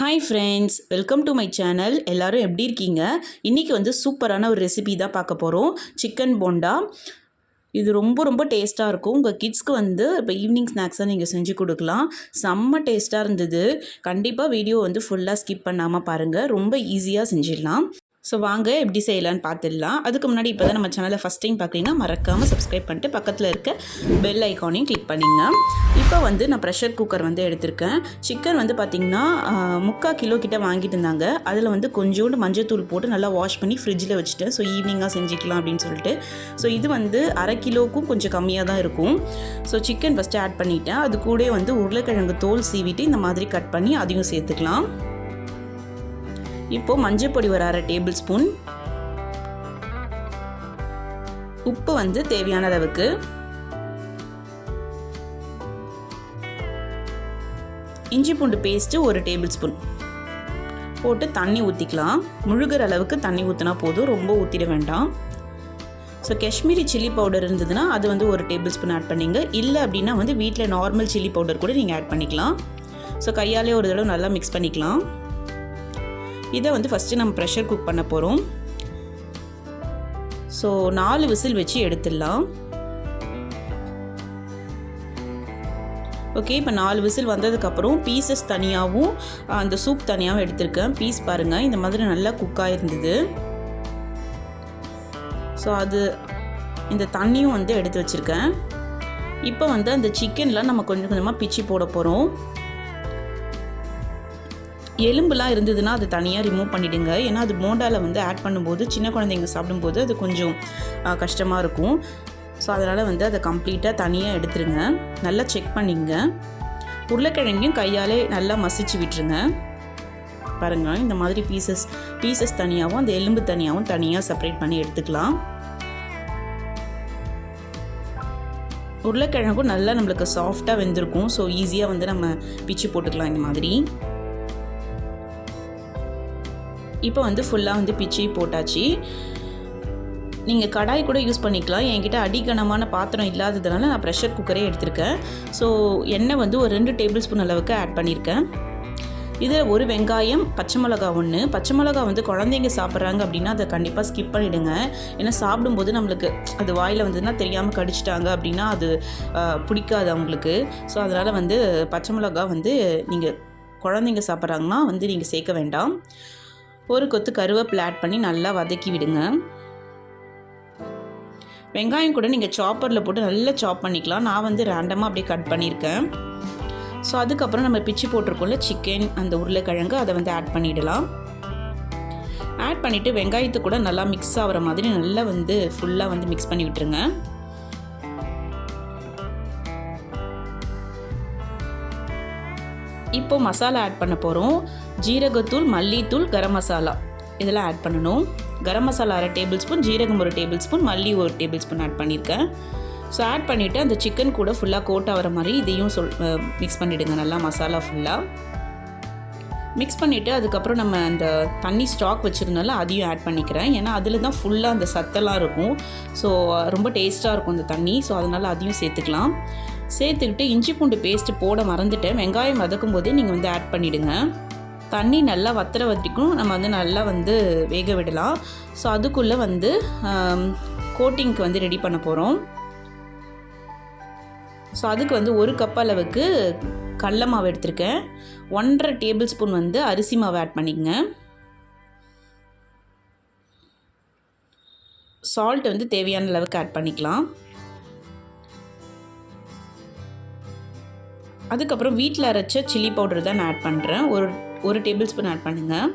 Hi friends welcome to my channel எல்லோரும் எப்படி இருக்கீங்க? இன்றைக்கி வந்து சூப்பரான ஒரு ரெசிபி தான் பார்க்க போகிறோம் சிக்கன் போண்டா. இது ரொம்ப ரொம்ப டேஸ்ட்டாக இருக்கும். உங்கள் கிட்ஸ்க்கு வந்து இப்போ ஈவினிங் ஸ்நாக்ஸாக நீங்கள் செஞ்சு கொடுக்கலாம். செம்ம டேஸ்ட்டாக இருந்தது. கண்டிப்பாக வீடியோ வந்து ஃபுல்லாக ஸ்கிப் பண்ணாமல் பாருங்கள் ரொம்ப ஈஸியாக செஞ்சிடலாம். ஸோ வாங்க எப்படி செய்யலான்னு பார்த்துடலாம். அதுக்கு முன்னாடி இப்போ தான் நம்ம சேனலை ஃபஸ்ட் டைம் பார்க்குறீங்கன்னா மறக்காமல் சப்ஸ்கிரைப் பண்ணிட்டு பக்கத்தில் இருக்க பெல் ஐக்கானையும் கிளிக் பண்ணிங்க. இப்போ வந்து நான் ப்ரெஷர் குக்கர் வந்து எடுத்திருக்கேன். சிக்கன் வந்து பார்த்திங்கன்னா முக்கால் கிலோ கிட்டே வாங்கிட்டு இருந்தாங்க. அதில் வந்து கொஞ்சோண்டு மஞ்சத்தூள் போட்டு நல்லா வாஷ் பண்ணி ஃப்ரிட்ஜில் வச்சுட்டேன். ஸோ ஈவினிங்காக செஞ்சுக்கலாம் அப்படின்னு சொல்லிட்டு. ஸோ இது வந்து அரை கிலோவுக்கும் கொஞ்சம் கம்மியாக தான் இருக்கும். ஸோ சிக்கன் ஃபஸ்ட்டு ஆட் பண்ணிட்டேன். அது கூட வந்து உருளைக்கிழங்கு தோல் சீவிட்டு இந்த மாதிரி கட் பண்ணி அதையும் சேர்த்துக்கலாம். இப்போது மஞ்சள் பொடி ஒரு அரை டேபிள் ஸ்பூன். உப்பு வந்து தேவையான அளவுக்கு. இஞ்சி பூண்டு பேஸ்ட்டு ஒரு டேபிள் ஸ்பூன். போட்டு தண்ணி ஊற்றிக்கலாம் முழுகிற அளவுக்கு தண்ணி ஊற்றினா போதும். ரொம்ப ஊற்றிட வேண்டாம். ஸோ காஷ்மீரி சில்லி பவுடர் இருந்ததுன்னா அது வந்து ஒரு டேபிள் ஸ்பூன் ஆட் பண்ணிங்க. இல்லை அப்படின்னா வந்து வீட்டில் நார்மல் சில்லி பவுடர் கூட நீங்கள் ஆட் பண்ணிக்கலாம். ஸோ கையாலே ஒரு தடவை நல்லா மிக்ஸ் பண்ணிக்கலாம். இதை வந்து ஃபஸ்ட்டு நம்ம ப்ரெஷர் குக் பண்ண போகிறோம் ஸோ நாலு விசில் வச்சு எடுத்துடலாம். ஓகே இப்போ நாலு விசில் வந்ததுக்கப்புறம் பீசஸ் தனியாகவும் அந்த சூப் தனியாகவும் எடுத்திருக்கேன். பீஸ் பாருங்கள் இந்த மாதிரி நல்லா குக்காக இருந்தது ஸோ அது இந்த தண்ணியும் வந்து எடுத்து வச்சுருக்கேன். இப்போ வந்து அந்த சிக்கன்லாம் நம்ம கொஞ்சம் கொஞ்சமாக பிச்சு போட போகிறோம் எலும்புலாம் இருந்ததுன்னா அது தனியாக ரிமூவ் பண்ணிவிடுங்க ஏன்னா அது போண்டாவில் வந்து ஆட் பண்ணும்போது சின்ன குழந்தைங்க சாப்பிடும்போது அது கொஞ்சம் கஷ்டமாக இருக்கும். ஸோ அதனால் வந்து அதை கம்ப்ளீட்டாக தனியாக எடுத்துருங்க. நல்லா செக் பண்ணிங்க. உருளைக்கிழங்கையும் கையாலே நல்லா மசிச்சு விட்டுருங்க. பாருங்கள் இந்த மாதிரி பீசஸ் பீசஸ் தனியாகவும் அந்த எலும்பு தனியாகவும் தனியாக செப்பரேட் பண்ணி எடுத்துக்கலாம். உருளைக்கிழங்கும் நல்லா நம்மளுக்கு சாஃப்டாக வெந்திருக்கும். ஸோ ஈஸியாக வந்து நம்ம பிச்சு போட்டுக்கலாம் இந்த மாதிரி. இப்போ வந்து ஃபுல்லாக வந்து பிச்சை போட்டாச்சு. நீங்கள் கடாய் கூட யூஸ் பண்ணிக்கலாம். என்கிட்ட அடிக்கனமான பாத்திரம் இல்லாததுனால நான் ப்ரெஷர் குக்கரே எடுத்திருக்கேன். ஸோ எண்ணெய் வந்து ஒரு ரெண்டு டேபிள் ஸ்பூன் அளவுக்கு ஆட் பண்ணியிருக்கேன் இதில் ஒரு வெங்காயம் பச்சை மிளகா ஒன்று பச்சை மிளகா வந்து குழந்தைங்க சாப்பிட்றாங்க அப்படின்னா அதை கண்டிப்பாக ஸ்கிப் பண்ணிவிடுங்க ஏன்னா சாப்பிடும்போது நம்மளுக்கு அது வாயில் வந்ததுன்னா தெரியாமல் கடிச்சிட்டாங்க அப்படின்னா அது பிடிக்காது அவங்களுக்கு. ஸோ அதனால் வந்து பச்சை மிளகா வந்து நீங்கள் குழந்தைங்க சாப்பிட்றாங்கன்னா வந்து நீங்கள் சேர்க்க வேண்டாம். ஒரு கொத்து கருவேப்பிலை ஆட் பண்ணி நல்லா வதக்கி விடுங்க. வெங்காயம் கூட நீங்கள் சாப்பரில் போட்டு நல்லா சாப் பண்ணிக்கலாம். நான் வந்து ரேண்டமாக அப்படியே கட் பண்ணியிருக்கேன். ஸோ அதுக்கப்புறம் நம்ம பிச்சு போட்டிருக்கோம்ல சிக்கன் அந்த உருளைக்கிழங்கு அதை வந்து ஆட் பண்ணிடலாம். ஆட் பண்ணிவிட்டு வெங்காயத்தை கூட நல்லா மிக்ஸ் ஆகிற மாதிரி நல்லா வந்து ஃபுல்லாக வந்து மிக்ஸ் பண்ணி விட்டுருங்க. இப்போ மசாலா ஆட் பண்ண போகிறோம் ஜீரகத்தூள் மல்லித்தூள் கரம் மசாலா. இதெல்லாம் ஆட் பண்ணணும். கரம் மசாலா அரை டேபிள் ஸ்பூன் ஜீரகம் ஒரு டேபிள் ஸ்பூன் மல்லி ஒரு டேபிள் ஸ்பூன் ஆட் பண்ணியிருக்கேன். ஸோ ஆட் பண்ணிவிட்டு அந்த சிக்கன் கூட ஃபுல்லாக கோட் ஆகிற மாதிரி இதையும் சொல் மிக்ஸ் பண்ணிவிடுங்க நல்லா மசாலா ஃபுல்லாக மிக்ஸ் பண்ணிவிட்டு அதுக்கப்புறம் நம்ம அந்த தண்ணி ஸ்டாக் வச்சுருந்தாலும் அதையும் ஆட் பண்ணிக்கிறேன். ஏன்னா அதில் தான் ஃபுல்லாக அந்த சத்தெல்லாம் இருக்கும். ஸோ ரொம்ப டேஸ்ட்டாக இருக்கும் அந்த தண்ணி. ஸோ அதனால் அதையும் சேர்த்துக்கலாம். சேர்த்துக்கிட்டு இஞ்சி பூண்டு பேஸ்ட்டு போட மறந்துட்டேன். வெங்காயம் வதக்கும் போதே நீங்கள் வந்து ஆட் பண்ணிவிடுங்க தண்ணி நல்லா வத்துற வரைக்கும் நம்ம வந்து நல்லா வந்து வேக விடலாம். ஸோ அதுக்குள்ளே வந்து கோட்டிங்க்கு வந்து ரெடி பண்ண போகிறோம் ஸோ அதுக்கு வந்து ஒரு கப் அளவுக்கு கடல மாவு எடுத்திருக்கேன். ஒன்றரை டேபிள் ஸ்பூன் வந்து அரிசி மாவு ஆட் பண்ணிக்கங்க. சால்ட் வந்து தேவையான அளவுக்கு ஆட் பண்ணிக்கலாம். அதுக்கப்புறம் வீட்டில் அரைச்ச சில்லி பவுடர் தான் நான் ஆட் பண்ணுறேன் ஒரு ஒரு டேபிள் ஸ்பூன் ஆட் பண்ணுங்கள்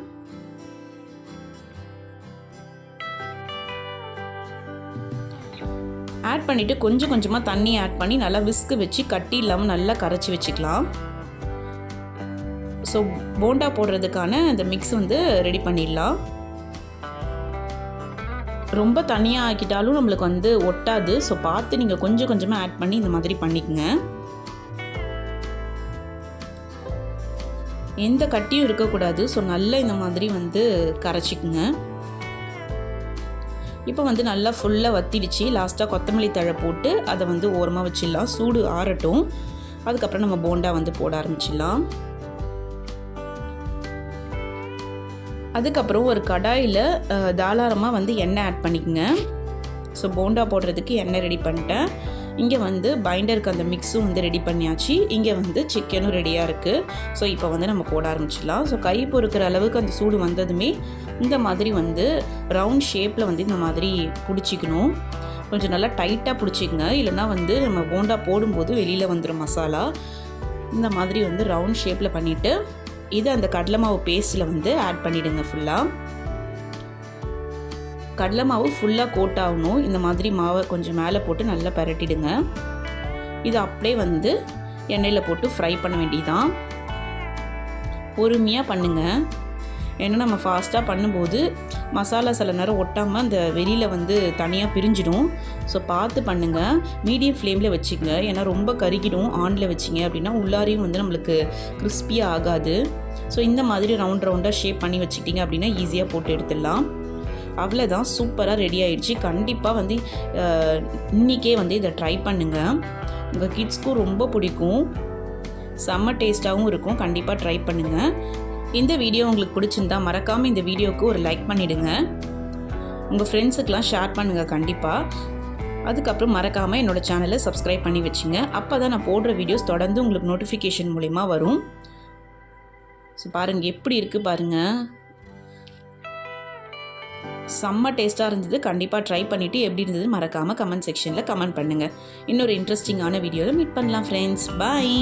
ஆட் பண்ணிவிட்டு கொஞ்சம் கொஞ்சமாக தண்ணி ஆட் பண்ணி நல்லா விஸ்கு வச்சு கட்டி இல்லாமல் நல்லா கரைச்சி வச்சுக்கலாம். ஸோ போண்டா போடுறதுக்கான அந்த மிக்ஸ் வந்து ரெடி பண்ணிடலாம். ரொம்ப தனியாக ஆக்கிட்டாலும் நம்மளுக்கு வந்து ஒட்டாது. ஸோ பார்த்து நீங்கள் கொஞ்சம் கொஞ்சமாக ஆட் பண்ணி இந்த மாதிரி பண்ணிக்கோங்க. எந்த கட்டியும் இருக்கக்கூடாது. ஸோ நல்லா இந்த மாதிரி வந்து கரைச்சிக்குங்க. இப்போ வந்து நல்லா ஃபுல்லாக வத்திடுச்சு. லாஸ்ட்டாக கொத்தமல்லி தழை போட்டு அதை வந்து ஓரமாக வச்சிடலாம். சூடு ஆறட்டும். அதுக்கப்புறம் நம்ம போண்டா வந்து போட ஆரம்பிச்சிடலாம். அதுக்கப்புறம் ஒரு கடாயில் தாராளமாக வந்து எண்ணெய் ஆட் பண்ணிக்கோங்க. ஸோ போண்டா போடுறதுக்கு எண்ணெய் ரெடி பண்ணிட்டேன். இங்கே வந்து பைண்டருக்கு அந்த மிக்ஸும் வந்து ரெடி பண்ணியாச்சு. இங்கே வந்து சிக்கனும் ரெடியாக இருக்குது ஸோ இப்போ வந்து நம்ம போட ஆரம்பிச்சிடலாம். ஸோ கை பொறுக்கிற அளவுக்கு அந்த சூடு வந்ததுமே இந்த மாதிரி வந்து ரவுண்ட் ஷேப்பில் வந்து இந்த மாதிரி பிடிச்சிக்கணும். கொஞ்சம் நல்லா டைட்டாக பிடிச்சிக்கங்க. இல்லைனா வந்து நம்ம போண்டா போடும்போது வெளியில் வந்துடும் மசாலா. இந்த மாதிரி வந்து ரவுண்ட் ஷேப்பில் பண்ணிவிட்டு இதை அந்த கடலை மாவு பேஸ்ட்டில் வந்து ஆட் பண்ணிவிடுங்க ஃபுல்லாக கடலை மாவு ஃபுல்லாக கோட் ஆகணும் இந்த மாதிரி மாவை கொஞ்சம் மேலே போட்டு நல்லா பரட்டிடுங்க. இது அப்படியே வந்து எண்ணெயில் போட்டு ஃப்ரை பண்ண வேண்டியதான் பொறுமையாக பண்ணுங்கள் ஏன்னா நம்ம ஃபாஸ்ட்டாக பண்ணும்போது மசாலா சில நேரம் ஒட்டாமல் அந்த வெளியில் வந்து தனியாக பிரிஞ்சிடும். ஸோ பார்த்து பண்ணுங்கள் மீடியம் ஃப்ளேமில் வச்சுங்க ஏன்னா ரொம்ப கருகிடும் ஆனில் வச்சிங்க அப்படின்னா உள்ளாரையும் வந்து நம்மளுக்கு கிறிஸ்பியாக ஆகாது. ஸோ இந்த மாதிரி ரவுண்ட் ரவுண்டாக ஷேப் பண்ணி வச்சுக்கிட்டிங்க அப்படின்னா ஈஸியாக போட்டு எடுத்துடலாம். அவ்வளோதான் சூப்பராக ரெடி ஆயிடுச்சு. கண்டிப்பாக வந்து இன்றைக்கே வந்து இதை ட்ரை பண்ணுங்கள் உங்கள் கிட்ஸ்க்கும் ரொம்ப பிடிக்கும். செம்ம டேஸ்ட்டாகவும் இருக்கும். கண்டிப்பாக ட்ரை பண்ணுங்கள் இந்த வீடியோ உங்களுக்கு பிடிச்சிருந்தா மறக்காமல் இந்த வீடியோவுக்கு ஒரு லைக் பண்ணிவிடுங்க உங்கள் ஃப்ரெண்ட்ஸுக்கெலாம் ஷேர் பண்ணுங்கள் கண்டிப்பாக அதுக்கப்புறம் மறக்காமல் என்னோடய சேனலை சப்ஸ்கிரைப் பண்ணி வச்சுங்க. அப்போ தான் நான் போடுற வீடியோஸ் தொடர்ந்து உங்களுக்கு நோட்டிஃபிகேஷன் மூலிமா வரும். ஸோ பாருங்கள் எப்படி இருக்குது பாருங்கள் செம்ம டேஸ்ட்டாக இருந்தது. கண்டிப்பாக ட்ரை பண்ணிவிட்டு எப்படி இருந்தது மறக்காமல் கமெண்ட் செக்ஷனில் கமெண்ட் பண்ணுங்கள் இன்னொரு இன்ட்ரெஸ்டிங்கான வீடியோவில் மீட் பண்ணலாம் ஃப்ரெண்ட்ஸ் பாய்